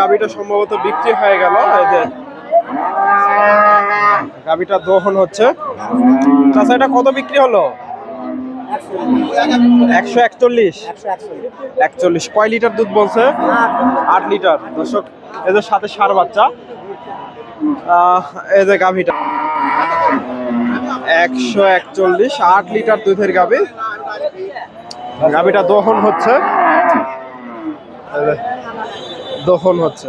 গাবিটা সম্ভবত বিক্রি হয়ে গেল, এই যে গাবিটা দহন হচ্ছে। চাচা এটা কত বিক্রি হলো? একশো একচল্লিশ। একচল্লিশ। কয় লিটার দুধ বলছে? আট লিটার। এদের সাথে সার বাচ্চা। যে গাভিটা। একশো একচল্লিশ, আট লিটার দুধের গাভি। গাভিটা দহন হচ্ছে। দহন হচ্ছে।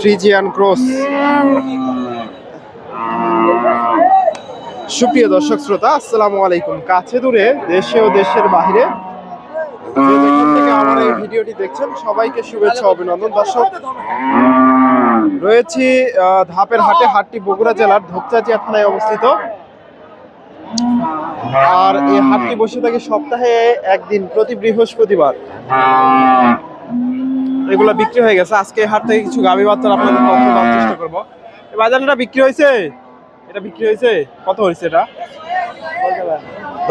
Friesian cross. সুপ্রিয় দর্শক শ্রোতা, আসসালামু আলাইকুম। কাছে দূরে দেশে ও দেশের বাইরে থেকে আমার এই ভিডিওটি দেখছেন, সবাইকে শুভেচ্ছা, অভিনন্দন। দর্শক, রয়েছি ধাপের হাটে, হাটটি বগুড়া জেলার ধূপচাচিয়া থানায় অবস্থিত। আর এই হাটটি বসে থাকে সপ্তাহে একদিন, প্রতি বৃহস্পতিবার। এগুলো বিক্রি হয়ে গেছে। আজকে হাট থেকে কিছু গাভী বাচ্চার আপনাদের তথ্য দেওয়ার চেষ্টা করব। এই বাজারটা বিক্রি হয়েছে? এটা বিক্রি হয়েছে? কত হয়েছে এটা?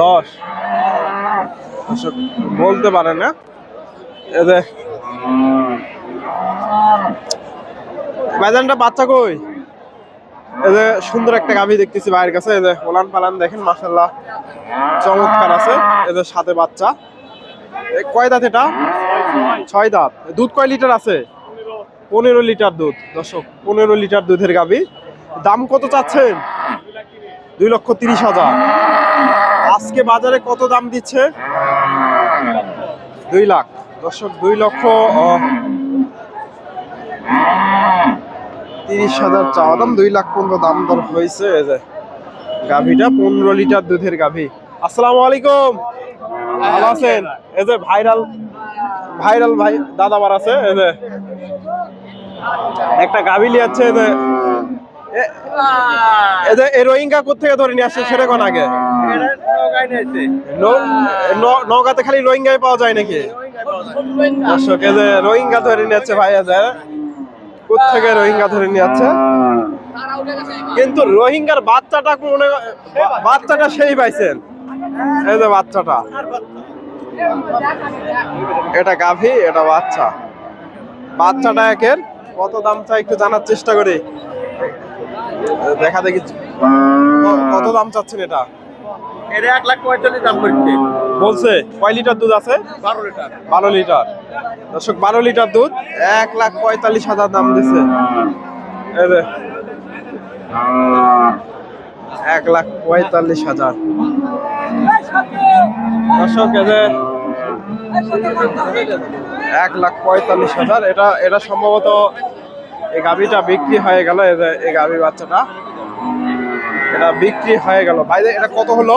দশ। বলতে পারে না। বাজানটা বাচ্চা কই? এই সুন্দর একটা গাভী দেখতেছি ভাইয়ের কাছে, এই যে ওলান পালান দেখেন মাসাল্লাহ চমৎকার আছে। এই যে সাথে বাচ্চা। কয় দাঁত এটা? ছয় দাঁত। দুধ কয় লিটার আছে? পনেরো লিটার দুধ। দর্শক, পনেরো লিটার দুধের গাভী। দাম কত চাচ্ছেন? দুই লক্ষ তিরিশ হাজার। আজকে বাজারে কত দাম দিচ্ছে? দুই লাখ। দর্শক, দুই লক্ষ তিরিশ হাজার চাওয়া দাম, দুই লাখ পনেরো দাম দর হয়েছে গাভীটা, পনেরো লিটার দুধের গাভী। আসসালামু আলাইকুম। ভালো আছেন? এই যে ভাইরাল ভাইরাল ভাই, দাদাবার আছে, এই যে একটা গাভী লিয়াচ্ছে এই যে এই যে রোহিঙ্গা কোথেকে ধরে নিয়ে আসছে সেটা কোন আগে? ন- ন- নওগাঁতে খালি রোহিঙ্গাই পাওয়া যায় নাকি? রোহিঙ্গা ধরে নিয়ে যাচ্ছে ভাই কোথেকে রোহিঙ্গা ধরে নিয়ে যাচ্ছে? কিন্তু রোহিঙ্গার বাচ্চাটা মনে বাচ্চাটা সেই পাইছেন। এই যে বাচ্চাটা। এটা গাভী, এটা বাচ্চা। বাচ্চাটা একের। কত দাম চাই একটু জানার চেষ্টা করি। দেখা দেখি। কত দাম চাচ্ছেন এটা? এটা এক লাখ পঁয়তাল্লিশ দাম করছে। বলছে কয় লিটার দুধ আছে? বারো লিটার। বারো লিটার। দর্শক বারো লিটার দুধ এক লাখ পঁয়তাল্লিশ হাজার দাম দিছে। এক লাখ পঁয়তাল্লিশ হাজার। দর্শক যে এক লাখ পঁয়তাল্লিশ হাজার। এটা এটা সম্ভবত এই গাভিটা বিক্রি হয়ে গেল এই যে এই গাভি বাচ্চাটা। এটা বিক্রি হয়ে গেল। ভাই এটা কত হলো?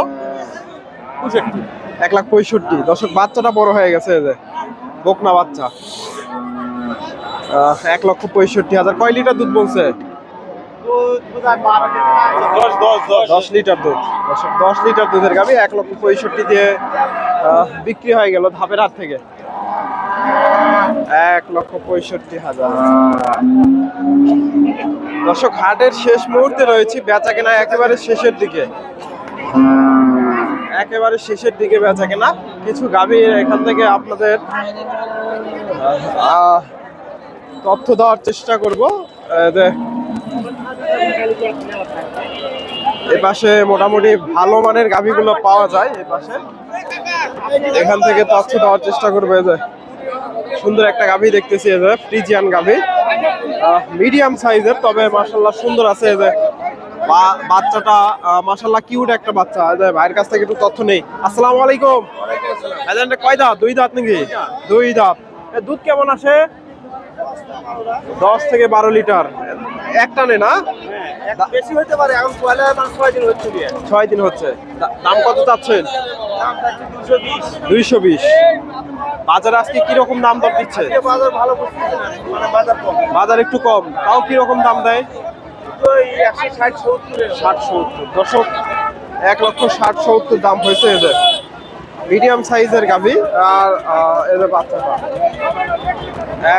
এক লাখ পঁয়ষট্টি। দর্শক, বাচ্চাটা বড় হয়ে গেছে যে, বকনা বাচ্চা। এক লক্ষ পঁয়ষট্টি হাজার। কয় লিটার দুধ বলছে? দশ লিটার দুধ। দর্শক, দশ লিটার দুধের গাবি এক লক্ষ পঁয়ষট্টি দিয়ে বিক্রি হয়ে গেল ধাপের হাট থেকে। এক লক্ষ পঁয়ষট্টি হাজার। দর্শক, হাটের শেষ মুহূর্তে রয়েছি। বেচা কেনা একেবারে শেষের দিকে। একেবারে শেষের দিকে বেচা কেনা। কিছু গাভী এখান থেকে আপনাদের তথ্য দেওয়ার চেষ্টা করব। এ পাশে মোটামুটি ভালো মানের গাভীগুলো পাওয়া যায়, এ পাশে। এখান থেকে তথ্য দেওয়ার চেষ্টা করবে যে। সুন্দর একটা গাভী দেখতেছি যে ফ্রিজিয়ান গাভী। মিডিয়াম সাইজের তবে মাসাল্লাহ সুন্দর আছে বা- বাচ্চাটা মাসাল্লাহ কিউট একটা বাচ্চা। ভাইয়ের কাছ থেকে একটু তথ্য নেই। আসসালামু আলাইকুম। এজেন্টে কয় দাঁত? দুই দাঁত নাকি? দুই দাঁত। দুধ কেমন আসে? দশ থেকে বারো লিটার। একটা নে? না বেশি হতে পারে এখন ছয় দিন হচ্ছে ছয় দিন হচ্ছে। দাম কত চাচ্ছেন? দুইশো বিশ। বাজারে আজকে কীরকম দাম দর দিচ্ছে? বাজার মানে বাজার একটু কম। তাও কীরকম দাম দেয়? ষাট, সত্তর দশক এক লক্ষ ষাট, সত্তর দাম হয়েছে এদের মিডিয়াম সাইজের গাভি আর এদের বাচ্চাটা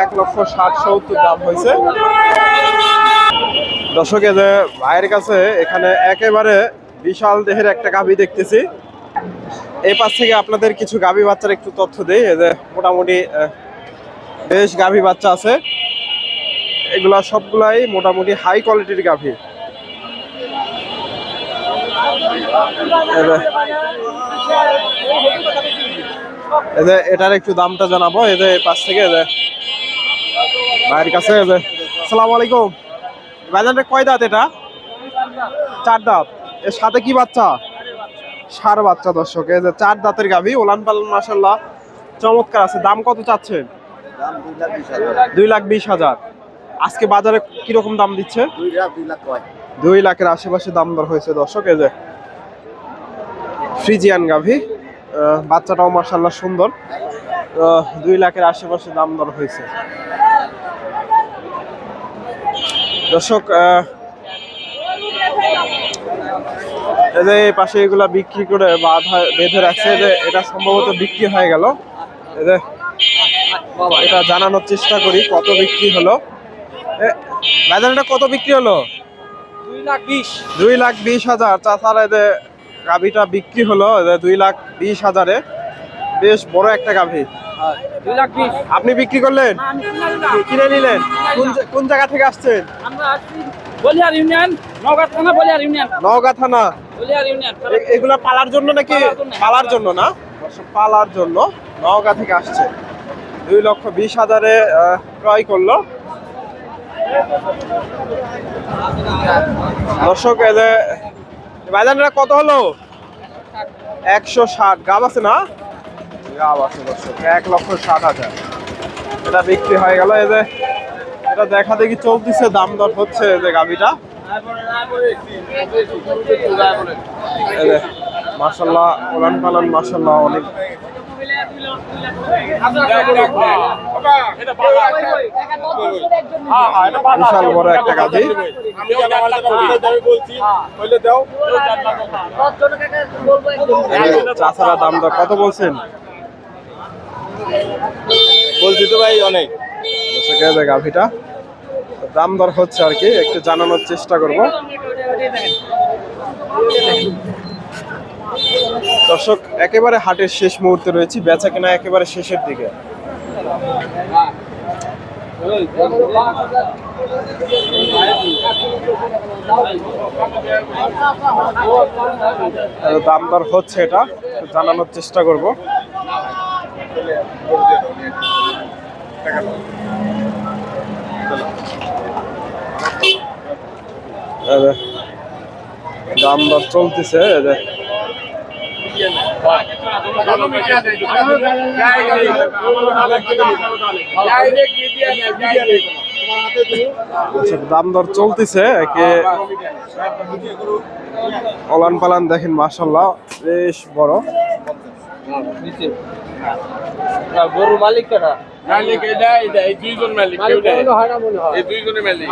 এক লক্ষ ষাট, সত্তর দাম হয়েছে। দর্শক এদের ভাইয়ের কাছে এখানে একেবারে বিশাল দেহের একটা গাভি দেখতেছি। এই পাশ থেকে আপনাদের কিছু গাভী বাচ্চার একটু তথ্য দেই। এদের মোটামুটি বেশ গাভী বাচ্চা আছে। এগুলা সবগুলাই মোটামুটি হাই কোয়ালিটির গাভী। এটার একটু দামটা জানাব এই যে পাশ থেকে ভাইয়ের কাছে আসসালামু আলাইকুম। বাজারে কয় দাঁত এটা? চার দাঁত। এর সাথে কি বাচ্চা? সার বাচ্চা দর্শক এই যে চার দাঁতের গাভী ওলান পালন মাসাল্লাহ চমৎকার আছে। দাম কত চাচ্ছেন? দুই লাখ বিশ হাজার। আজকে বাজারে কীরকম দাম দিচ্ছে? দুই লাখের আশেপাশে দাম দর হয়েছে দর্শক, এই যে ফ্রিজিয়ান গাভি বাচ্চাটাও মাসাল্লাহ সুন্দর দুই লাখের আশেপাশে দাম দর হয়েছে। দর্শক যে পাশে এগুলা বিক্রি করে বাধা বেঁধে রাখছে যে এটা সম্ভবত বিক্রি হয়ে গেল। এটা জানানোর চেষ্টা করি, কত বিক্রি হলো। ভাইজান এটা কত বিক্রি হলো? দুই লাখ বিশ। দুই লাখ বিশ হাজার। তাছাড়া যে গাভিটা বিক্রি হলো দুই লাখ বিশ হাজারে। বেশ বড় একটা গাভি। আপনি বিক্রি করলেন? কিনে নিলেন? কোন কোন জায়গা থেকে আসছেন? আমরা বলিয়ার ইউনিয়ন নওগাঁ থানা বলিয়ার ইউনিয়ন। নওগাঁ থানা। বলিয়ার ইউনিয়ন এগুলা পালার জন্য নাকি? পালার জন্য। না? পালার জন্য নওগাঁ থেকে আসছে। দুই লক্ষ বিশ হাজারে ক্রয় করল। দর্শক, এই যে বাজানরা কত হলো? একশো ষাট। গাব আছে না? গাব আছে দর্শক, এক লক্ষ ষাট হাজার। এটা বিক্রি হয়ে গেল, এই যে এটা দেখা দেখি চলতেছে, দাম দর হচ্ছে যে গাবিটা। মাসাল্লাহ পালান মাসাল্লাহ অনেক বিশাল বড় একটা চাষারা দাম দর কত বলছেন? বলছি তো ভাই অনেক। গাভিটা দাম দর হচ্ছে আর কি একটু জানানোর চেষ্টা করব। দর্শক, একেবারে হাটের শেষ মুহূর্তে রয়েছি, বেচা কেনা একেবারে শেষের দিকে। দাম দর হচ্ছে এটা, জানানোর চেষ্টা করব। দাম দর চলতেছে দাম দর চলতেছে একে অলান পালান দেখেন মাসাল্লাহ বেশ বড়। গরু মালিক মালিক এটা দুইজন মালিক কেউ নেই। না এই দুইজনের মালিক।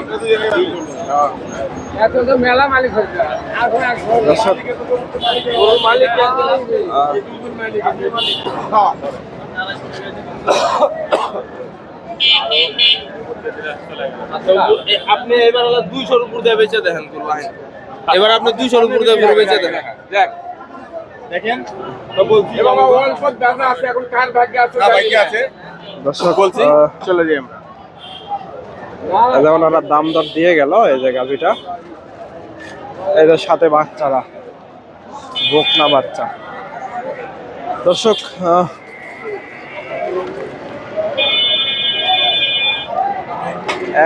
আপনি এবার দুইশোর উপর দিয়ে বেচে দেখেন এবার আপনি দুইশোর উপর দিয়ে বেচে দেখেন। দেখ। দেখেন? তো বলছি। এবং অল্প দাদা আছে এখন কার ভাগ্যে আছে দর্শক বলছি? চলে যাই আমরা এই যে ওনারা দাম দর দিয়ে গেল এই যে গাভিটা। এদের সাথে বাচ্চারা, বকনা বাচ্চা। দর্শক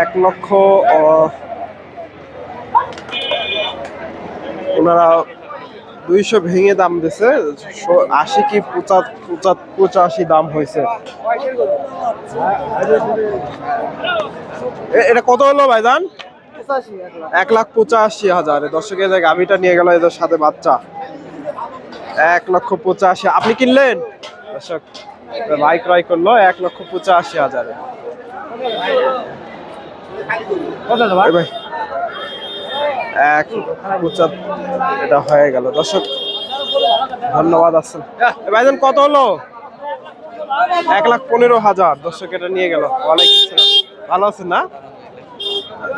এক লক্ষ ওনারা দুইশো ভেঙে দাম দিছে। আশি কি পঁচা পঁচা পঁচাশি দাম হয়েছে এটা কত হলো ভাই ভাইজান এক লাখ পঁচাশি হাজার। দর্শক এই যে গাভিটা নিয়ে গেল এদের সাথে বাচ্চা। এক লক্ষ পঁচাশি। আপনি কিনলেন? দর্শক ভাই ক্রয় করল এক লক্ষ পঁচাশি হাজারে। ভাই এক পঁচাত এটা হয়ে গেল। দর্শক, ধন্যবাদ আসছেন ভাইজান, কত হলো? এক লাখ পনেরো হাজার। দর্শক, এটা নিয়ে গেল। ভালো আছেন না?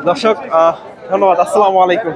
দর্শক ধন্যবাদ। আসসালামু আলাইকুম।